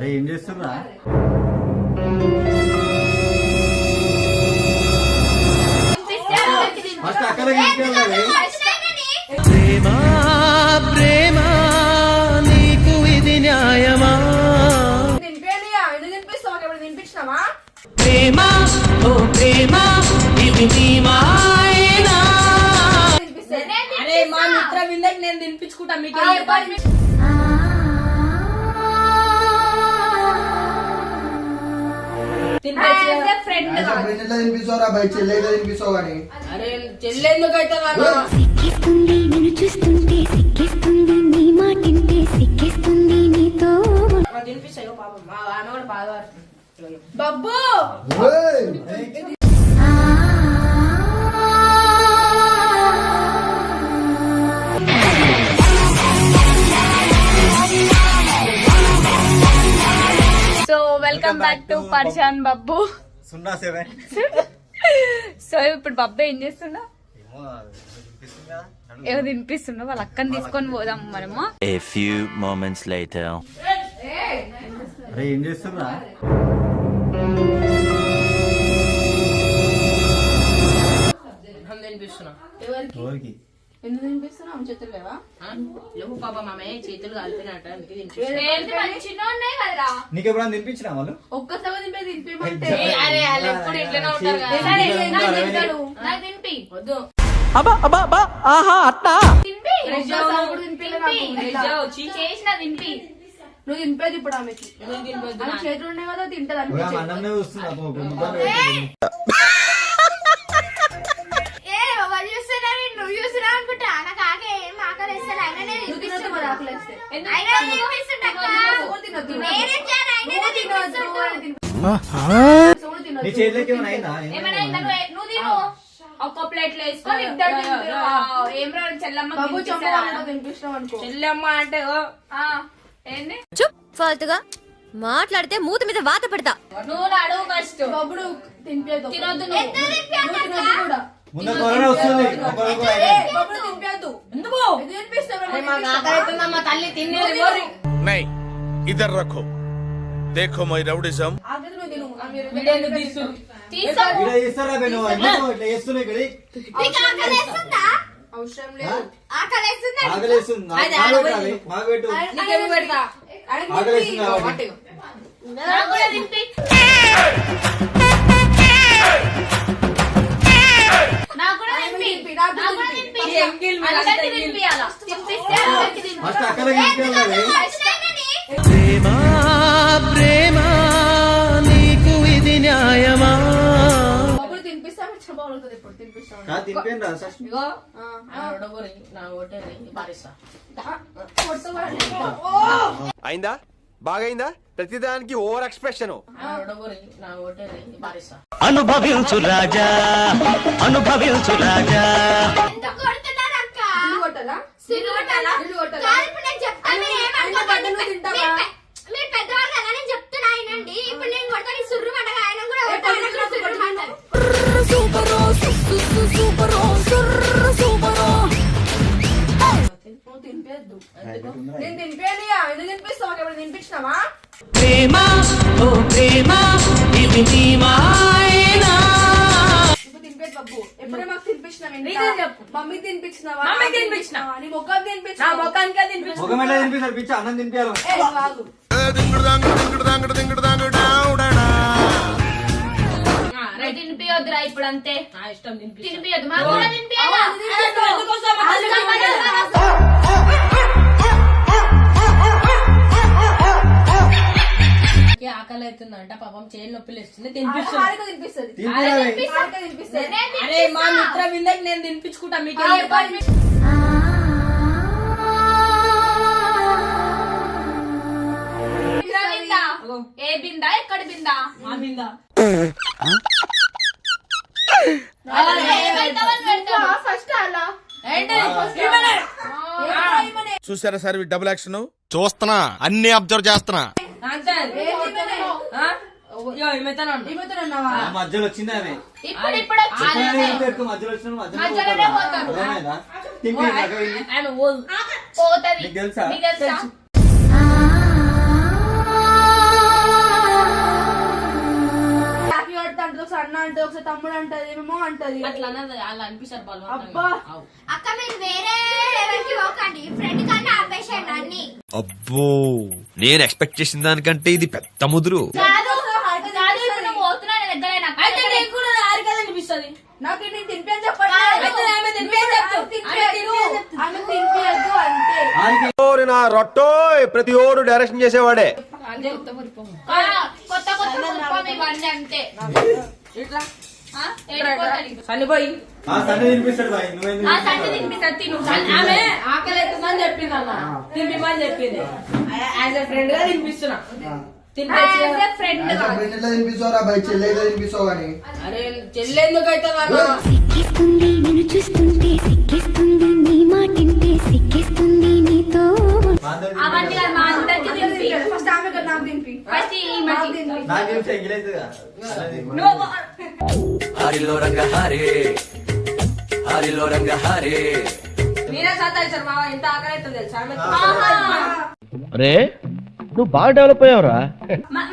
అరే ఏం చేస్తుర్రా ఫస్ట్ అక్కడ తీసుకెళ్ళాలి ప్రేమ ప్రేమ నీకు ఇది న్యాయమా? తినిపోయాలిగా ఎందుకు తినిపిస్తావు ఎప్పుడు తినిపించినావా ప్రేమ ఓ ప్రేమ ఇది నీ మాయనా? అరే మా మిత్ర విందకి నేను తినిపించుకుంటా మీకు సిక్కిస్తుంది నిన్ను చూస్తుంటే సిక్కిస్తుంది నీ మాటింటే సిక్కిస్తుంది నీతో. తినిపిస్తాయి పాపం. మా ఆమె కూడా బాధపడుతుంది బబ్బు వెల్కమ్ బ్యాక్ టు పర్షాన్ బబ్బు సున్నా సెవెన్ సో ఇప్పుడు బబ్బు ఏం చేస్తున్నా. ఏమో తినిపిస్తున్నా వాళ్ళ అక్కని తీసుకొని పోదాం మనము. A few moments later. అరే ఏం చేస్తుర్రా నేను తినిపిస్తున్నా ఎవరికి? ఎందుకు తినిపిస్తున్నావు? చేతులు లేవా? లేవు పాపం ఆమె చేతులు కలిపినట్ట అందుకే తినిపిస్తున్నా నీకు ఎప్పుడైనా తినిపించినా వాళ్ళు? ఒక్కసారి తినిపి తినిపిమంటే అరే వాళ్ళు ఎప్పుడు ఇట్లనే ఉంటారు కదా. తినిపి. వద్దు. అబ్బా అబ్బా అబ్బా ఆహా అట్టా? తినిపి. ఒక్కసారి కూడా తినిపిలే నాకు. ఇట్లా. వచ్చి చేసిన తినిపి. నువ్వు తినిపేది ఇప్పుడు ఆమెకి. ఆమె చేతులు ఉన్నాయి కదా తింటది అనిపించింది నీ చేతిలోకి ఏమైనా అయిందా? ప్లేట్లో వేసుకొని ఇద్దరు చెల్లమ్మ చెల్లెమ్మ అంటే ఏంది? చుప్ ఫాల్తుగా మాట్లాడితే మూత మీద వాత పెడతా. నువ్వు అడుగు ఫస్ట్ తినొద్దు కూడా. ముందు కరోనా వస్తుంది. ఒకరు కూడా ఏ, అయింది. బాబు నువ్వు తినిపియద్దు ఎందుకు నేను చెప్తాను, మీరు ఆయన ఏమనుకోకండి. బట్టలు నువ్వు తింటావా? మీరు పె- మీరు పెద్దవాళ్ళు కదా నేను చెప్తున్నా ఆయనండి ఇప్పుడు నేను కొడతాను సుర్రు ఆయన కూడా తినిపియద్దు నేను తినిపియాలి ఎందుకు తినిపిస్తావు? ఎప్పుడు తినిపించినావా? ప్రేమ ఓ ప్రేమ ఇది నీ మాయనా ఇప్పుడు తినిపేది బాబు ఎప్పుడే మాకు తినిపించినావు నీకే చెప్పు. మమ్మీ తినిపించినావా? మమ్మీకి తినిపించిన. నీ ముఖం నా తినిపించినా ముఖానికే తినిపించు. ముఖం ఎట్లా తినిపిస్తారు? పిచ్చ అన్నం తినిపించాలి కాదు ఆ, రైట్. తినిపియొద్దురా ఇప్పుడు అంతే నా ఇష్టం తినిపియొద్దు. కూడా చేయి నొప్పి లేస్తుంది తినిపిస్తుంది. మా మిత్ర విందకి నేను తినిపించుకుంటా మీకు బిందా బిందా ఏ బిందా ఎక్కడ బిందా? మా ఫస్ట్ అలా. చూసారా సార్ డబుల్ యాక్షన్ చూస్తున్నా అన్ని అబ్జర్వ్ చేస్తున్నా. మధ్యలో వచ్చింది మధ్యలో మధ్యలో అన్న అంటే ఒకసారి తమ్ముడు అంటది ఏమేమో అంటది. అట్లా అలా అనిపిస్తారు అబ్బా. అక్క మీరు వేరే పోకండి. ఫ్రెండ్ కన్నా అన్ని. అబ్బో నేను ఎక్స్పెక్ట్ చేసిన దానికంటే ఇది పెద్ద ముదురు. కాదు రొట్టో ప్రతి ఓడు డైరెక్షన్ చేసేవాడే. చనిపోయి ఆ సన్న తినిపిస్తాడు బాయ్. నువ్వేందుకు ఆ సంటి తినిపిస్తా తిను. ఆమె ఆకలి అవుతుందని చెప్పింది అన్న. తినిపిమని చెప్పింది. యాజ్ ఎ ఫ్రెండ్గా తినిపిస్తున్నా. సిక్కిస్తుంది నిన్ను చూస్తుంటే సిక్కిస్తుంది నీ మాటింటే సిక్కిస్తుంది నీతో. అవన్నీ కాదు, మా అందరికి తినిపి. ఫస్ట్ ఆమె కదా నాకు తినిపి. ఫస్ట్ ఈ నాకు మధ్య తినిపి. నాకు తెలిసి ఎగిలేదుగా అలా తిను. నువ్వు హరిలో రంగ హరే. హరిలో రంగ హరే. మీరే సతాయిస్తారు మావ ఇంత ఆకలి అవుతుంది తెలుసా? ఆమె నువ్వు బాగా డెవలప్ అయ్యావురా. మ-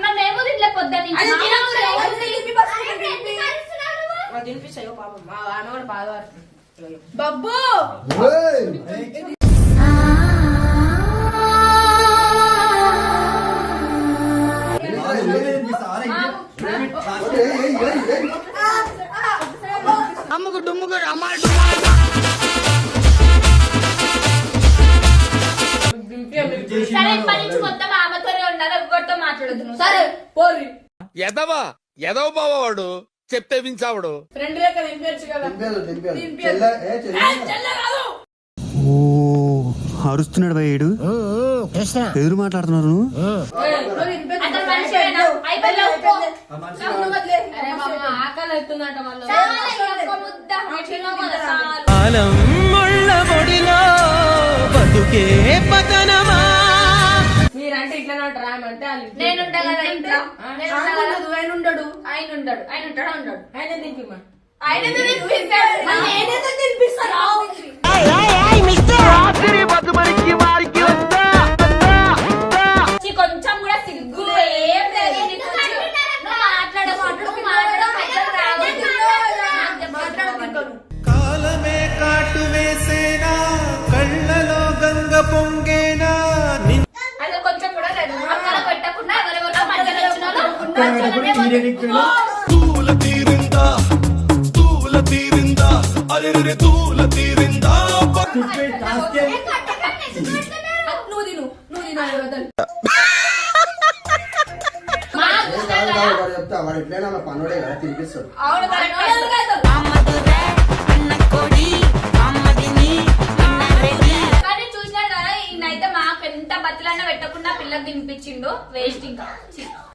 ఇప్పటి నుంచి మొత్తం ఆమెతోనే ఉండాలి ఎవరితో మాట్లాడదు నువ్వు. సరే పోరి ఎదవా? ఎదవ బావాడు చెప్తే వించావుడు. లెక్క కదా. చెల్లె, కాదు అరుస్తున్నాడు భయ్యుడు ఎదురు మాట్లాడుతున్నారు అతను మనిషివేనా? అయిపోయింది, ఒప్పుకో. ఆ మనిషి అరే బాబా ఆకలి అవుతుందంట మళ్ళీ చాలా ఈ ఒక్క ముద్ద. తిన్నావు కదా, చాలు. కాలం ముళ్ళ పొడిలో బతుకే పతనమా? మీరంటే ఇట్లా అంటే వాళ్ళు ఇట్లా. నేనుంటా కదా ఇంట్లో నేను ఉంటా కదా. ఆయన ఉండడు ఆయన ఉండడు ఆయన ఉంటాడా ఉండడు ఆయన తినిపిమ్మా ఆయన ఎందుకు తినిపిస్తాడు? మళ్ళీ నేనెందుకు తినిపిస్తాను? తూల తీరిందా? తీరిందా? అరే తీరిందా? కాదు, కదా. కాదు, వాడు చెప్తా వాడు ఎట్లయినా మా పనుడే కదా తినిపిస్తాడు. కదా, ఈయనైతే మాకు ఎంత బతులన్నా పెట్టకుండా పిల్లకి తినిపించిండు వేస్ట్ ఇంకా.